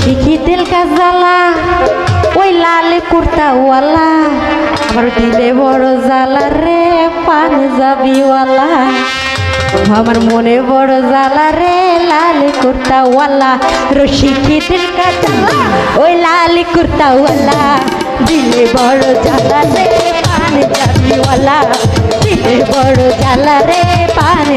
শিখি দিল কাজালা, ওই লাল কুর্তাওয়ালা। আমার দিলে বড় জ্বালা রে পান যাবিওয়ালা আমার মনে বড় জ্বালা রে, লাল কুর্তাওয়ালা। রশিকি দিল কাজালা, ওই লাল কুর্তাওয়ালা। দিলে বড় জ্বালা রে পান যাবিওয়ালা দিলে বড় জ্বালা রে পান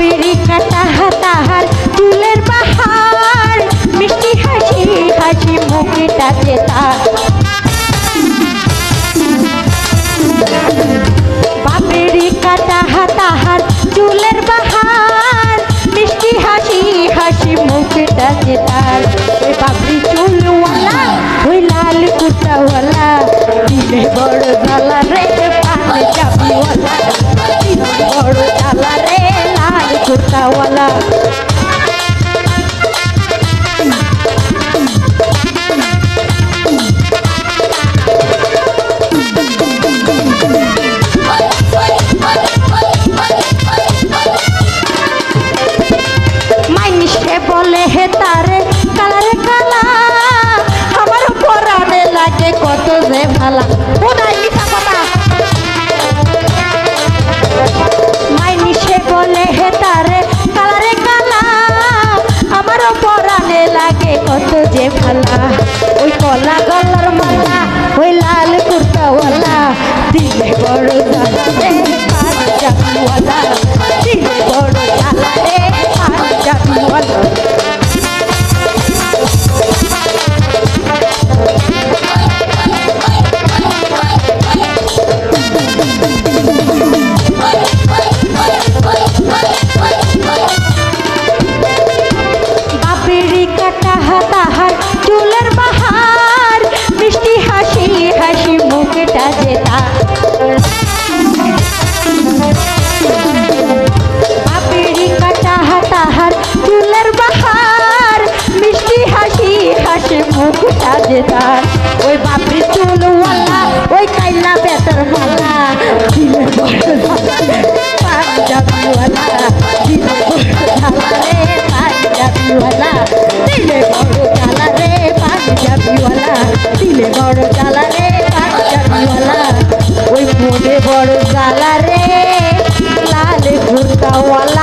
বাবেরি কাটা হাতাহার চুলের বাহার মিষ্টি হাসি হাসি মুখটাতে তার। বাবেরি কাটা হাতাহার, চুলের বাহার মিষ্টি হাসি হাসি মুখটাতে তার। ওই বাবরি চুলওয়ালা, ওই লাল কুর্তাওয়ালা দিলে বড় জ্বালা রে পান কত ভালা। ওনাই মিঠা কথা। মাইনিসে বলে, হে তারে কালারে কালা আমার পরানে লাগে কত যে ভালা। ওই কলা গলার মালা, ওই লাল কুর্তাওয়ালা মুখটা যেতা বাপেরি কাটা হাতাহার চুলের বাহার মিষ্টি হাসি হাসি মুখটা যেতা ওই বাপরি চুলওয়ালা ওই কাইলা বেতর মালা দিলে বড় পাঞ্জাবিওয়ালা দিলে বড় ঝালা রে পাঞ্জাবিওয়ালা দিলে বড় জ্বালা রে পাঞ্জাবিওয়ালা দিলে বড় জ্বালা রে 当我来。